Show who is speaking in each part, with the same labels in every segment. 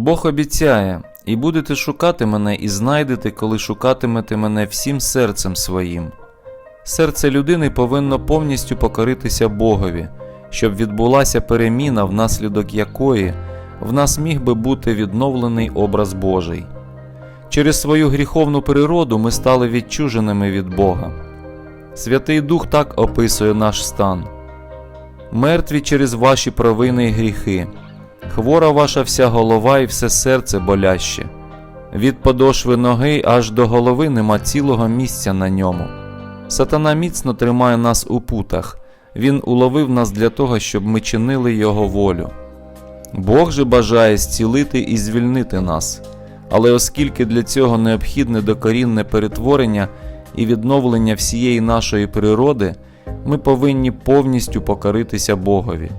Speaker 1: Бог обіцяє, і будете шукати мене, і знайдете, коли шукатимете мене всім серцем своїм. Серце людини повинно повністю покоритися Богові, щоб відбулася переміна, внаслідок якої в нас міг би бути відновлений образ Божий. Через свою гріховну природу ми стали відчуженими від Бога. Святий Дух так описує наш стан. Мертві через ваші провини й гріхи, хвора ваша вся голова і все серце боляще. Від подошви ноги аж до голови нема цілого місця на ньому. Сатана міцно тримає нас у путах, він уловив нас для того, щоб ми чинили Його волю. Бог же бажає зцілити і звільнити нас, але оскільки для цього необхідне докорінне перетворення і відновлення всієї нашої природи, ми повинні повністю покоритися Богові.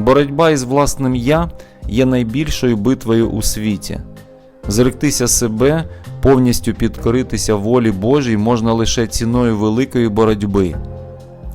Speaker 1: Боротьба із власним я є найбільшою битвою у світі. Зректися себе, повністю підкоритися волі Божій можна лише ціною великої боротьби.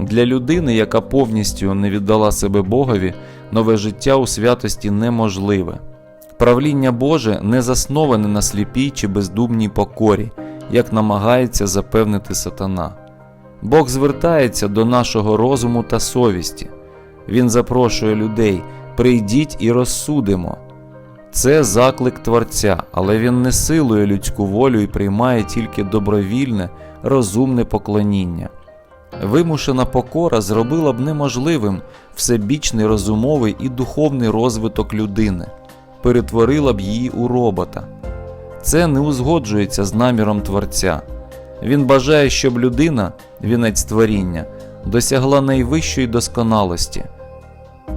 Speaker 1: Для людини, яка повністю не віддала себе Богові, нове життя у святості неможливе. Правління Боже не засноване на сліпій чи бездумній покорі, як намагається запевнити сатана. Бог звертається до нашого розуму та совісті. Він запрошує людей: прийдіть і розсудимо. Це заклик Творця, але він не силує людську волю і приймає тільки добровільне, розумне поклоніння. Вимушена покора зробила б неможливим всебічний розумовий і духовний розвиток людини, перетворила б її у робота. Це не узгоджується з наміром Творця. Він бажає, щоб людина, вінець творіння, досягла найвищої досконалості.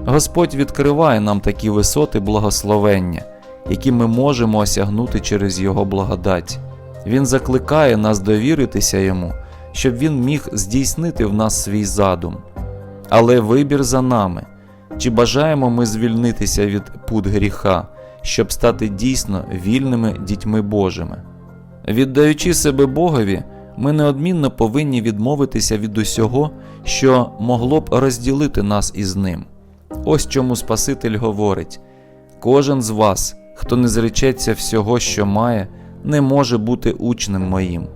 Speaker 1: Господь відкриває нам такі висоти благословення, які ми можемо осягнути через Його благодать. Він закликає нас довіритися Йому, щоб Він міг здійснити в нас свій задум. Але вибір за нами, чи бажаємо ми звільнитися від пут гріха, щоб стати дійсно вільними дітьми Божими. Віддаючи себе Богові, ми неодмінно повинні відмовитися від усього, що могло б розділити нас із ним. Ось чому Спаситель говорить: кожен з вас, хто не зречеться всього, що має, не може бути учнем моїм.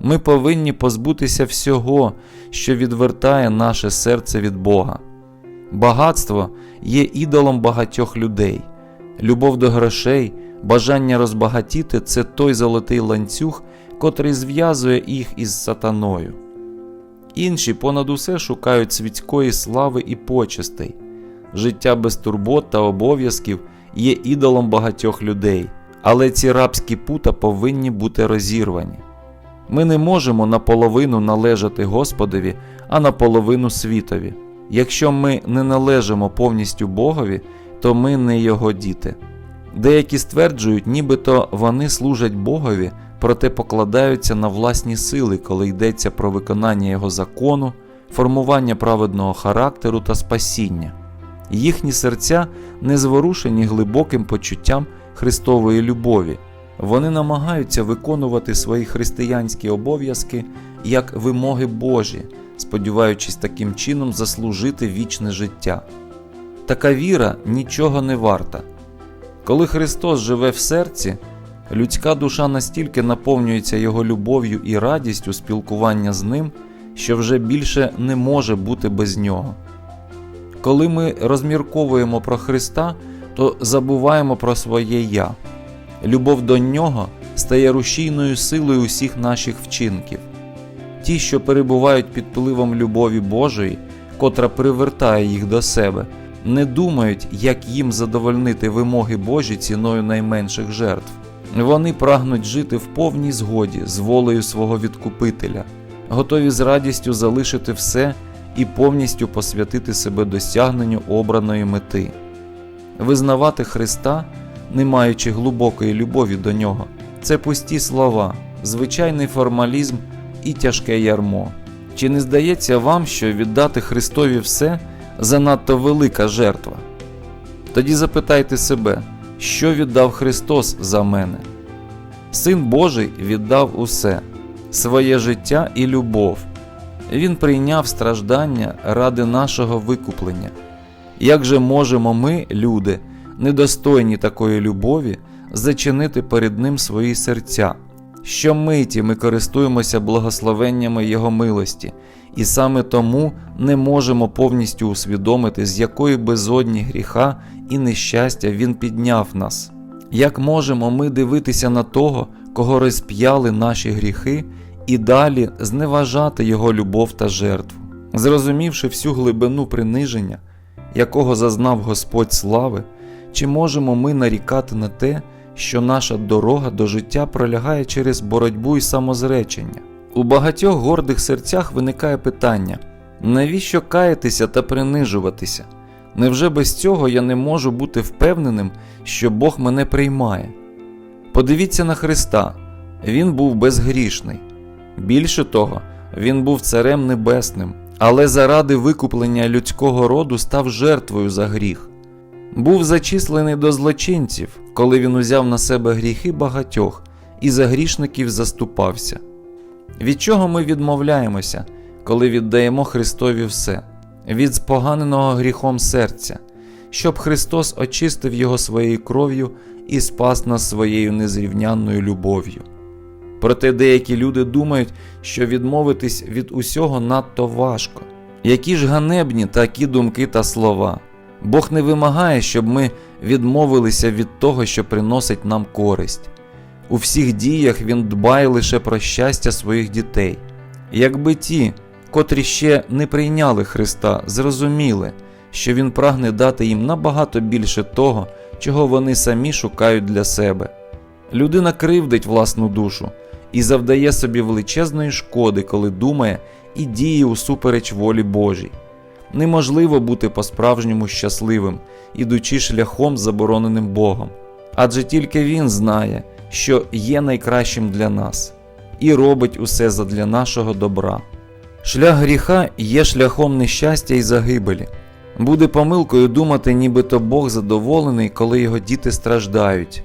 Speaker 1: Ми повинні позбутися всього, що відвертає наше серце від Бога. Багатство є ідолом багатьох людей. Любов до грошей, бажання розбагатіти це той золотий ланцюг, котрий зв'язує їх із сатаною. Інші понад усе шукають світської слави і почестей. Життя без турбот та обов'язків є ідолом багатьох людей, але ці рабські пута повинні бути розірвані. Ми не можемо наполовину належати Господові, а наполовину світові. Якщо ми не належимо повністю Богові, то ми не Його діти. Деякі стверджують, нібито вони служать Богові, проте покладаються на власні сили, коли йдеться про виконання Його закону, формування праведного характеру та спасіння. Їхні серця не зворушені глибоким почуттям Христової любові. Вони намагаються виконувати свої християнські обов'язки як вимоги Божі, сподіваючись таким чином заслужити вічне життя. Така віра нічого не варта. Коли Христос живе в серці, людська душа настільки наповнюється Його любов'ю і радістю спілкування з Ним, що вже більше не може бути без нього. Коли ми розмірковуємо про Христа, то забуваємо про своє Я. Любов до Нього стає рушійною силою усіх наших вчинків. Ті, що перебувають під впливом любові Божої, котра привертає їх до себе, не думають, як їм задовольнити вимоги Божі ціною найменших жертв. Вони прагнуть жити в повній згоді з волею свого відкупителя, готові з радістю залишити все і повністю посвятити себе досягненню обраної мети. Визнавати Христа, не маючи глибокої любові до нього, це пусті слова, звичайний формалізм і тяжке ярмо. Чи не здається вам, що віддати Христові все занадто велика жертва? Тоді запитайте себе, що віддав Христос за мене? Син Божий віддав усе своє життя і любов. Він прийняв страждання ради нашого викуплення. Як же можемо ми, люди, недостойні такої любові, зачинити перед Ним свої серця. Щомиті ми користуємося благословеннями Його милості, і саме тому не можемо повністю усвідомити, з якої безодні гріха і нещастя Він підняв нас. Як можемо ми дивитися на того, кого розп'яли наші гріхи, і далі зневажати Його любов та жертву? Зрозумівши всю глибину приниження, якого зазнав Господь слави, чи можемо ми нарікати на те, що наша дорога до життя пролягає через боротьбу і самозречення? У багатьох гордих серцях виникає питання: навіщо каятися та принижуватися? Невже без цього я не можу бути впевненим, що Бог мене приймає? Подивіться на Христа, Він був безгрішний. Більше того, Він був царем небесним, але заради викуплення людського роду став жертвою за гріх. Був зачислений до злочинців, коли він узяв на себе гріхи багатьох і за грішників заступався. Від чого ми відмовляємося, коли віддаємо Христові все? Від споганеного гріхом серця, щоб Христос очистив його своєю кров'ю і спас нас своєю незрівнянною любов'ю. Проте деякі люди думають, що відмовитись від усього надто важко. Які ж ганебні такі думки та слова. Бог не вимагає, щоб ми відмовилися від того, що приносить нам користь. У всіх діях Він дбає лише про щастя своїх дітей. Якби ті, котрі ще не прийняли Христа, зрозуміли, що Він прагне дати їм набагато більше того, чого вони самі шукають для себе. Людина кривдить власну душу і завдає собі величезної шкоди, коли думає і діє усупереч волі Божій. Неможливо бути по-справжньому щасливим, ідучи шляхом, забороненим Богом, адже тільки Він знає, що є найкращим для нас, і робить усе задля нашого добра. Шлях гріха є шляхом нещастя і загибелі. Буде помилкою думати, нібито Бог задоволений, коли його діти страждають.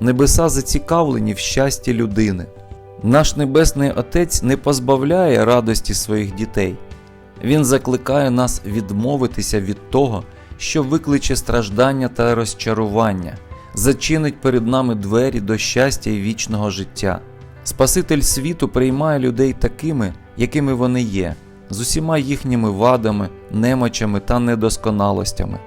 Speaker 1: Небеса зацікавлені в щасті людини. Наш Небесний Отець не позбавляє радості своїх дітей. Він закликає нас відмовитися від того, що викличе страждання та розчарування, зачинить перед нами двері до щастя і вічного життя. Спаситель світу приймає людей такими, якими вони є, з усіма їхніми вадами, немочами та недосконалостями.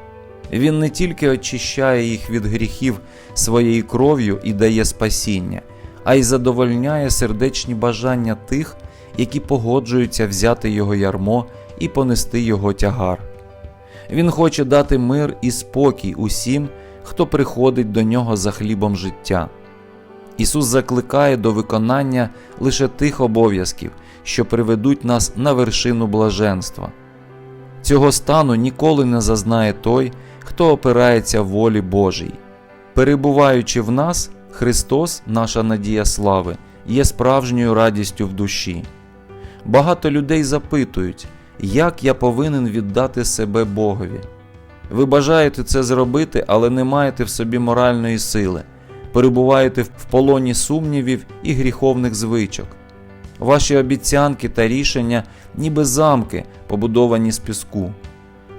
Speaker 1: Він не тільки очищає їх від гріхів своєю кров'ю і дає спасіння, а й задовольняє сердечні бажання тих, які погоджуються взяти його ярмо і понести його тягар. Він хоче дати мир і спокій усім, хто приходить до нього за хлібом життя. Ісус закликає до виконання лише тих обов'язків, що приведуть нас на вершину блаженства. Цього стану ніколи не зазнає той, хто опирається волі Божій. Перебуваючи в нас, Христос, наша надія слави, є справжньою радістю в душі. Багато людей запитують, як я повинен віддати себе Богові. Ви бажаєте це зробити, але не маєте в собі моральної сили, перебуваєте в полоні сумнівів і гріховних звичок. Ваші обіцянки та рішення, ніби замки, побудовані з піску.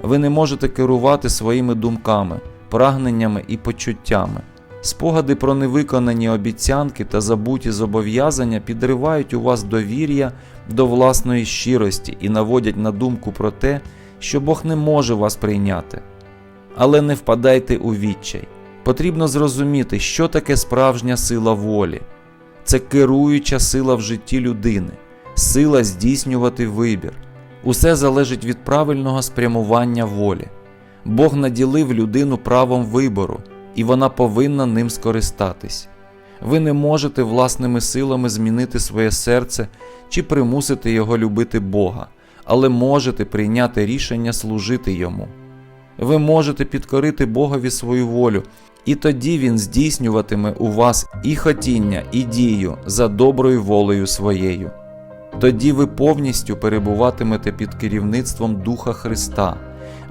Speaker 1: Ви не можете керувати своїми думками, прагненнями і почуттями. Спогади про невиконані обіцянки та забуті зобов'язання підривають у вас довір'я до власної щирості і наводять на думку про те, що Бог не може вас прийняти. Але не впадайте у відчай. Потрібно зрозуміти, що таке справжня сила волі. Це керуюча сила в житті людини, сила здійснювати вибір. Усе залежить від правильного спрямування волі. Бог наділив людину правом вибору, і вона повинна ним скористатись. Ви не можете власними силами змінити своє серце чи примусити його любити Бога, але можете прийняти рішення служити йому. Ви можете підкорити Богові свою волю, і тоді Він здійснюватиме у вас і хотіння, і дію за доброю волею своєю. Тоді ви повністю перебуватимете під керівництвом Духа Христа,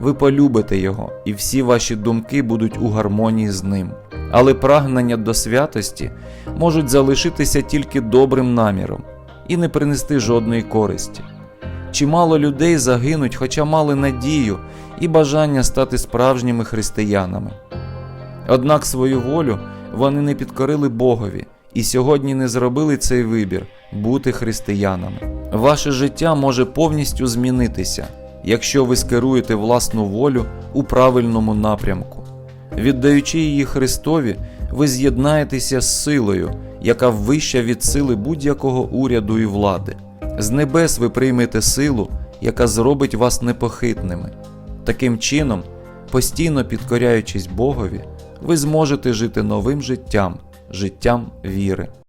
Speaker 1: ви полюбите Його, і всі ваші думки будуть у гармонії з Ним. Але прагнення до святості можуть залишитися тільки добрим наміром і не принести жодної користі. Чимало людей загинуть, хоча мали надію і бажання стати справжніми християнами. Однак свою волю вони не підкорили Богові і сьогодні не зробили цей вибір бути християнами. Ваше життя може повністю змінитися, якщо ви скеруєте власну волю у правильному напрямку. Віддаючи її Христові, ви з'єднаєтеся з силою, яка вища від сили будь-якого уряду і влади. З небес ви приймете силу, яка зробить вас непохитними. Таким чином, постійно підкоряючись Богові, ви зможете жити новим життям, життям віри.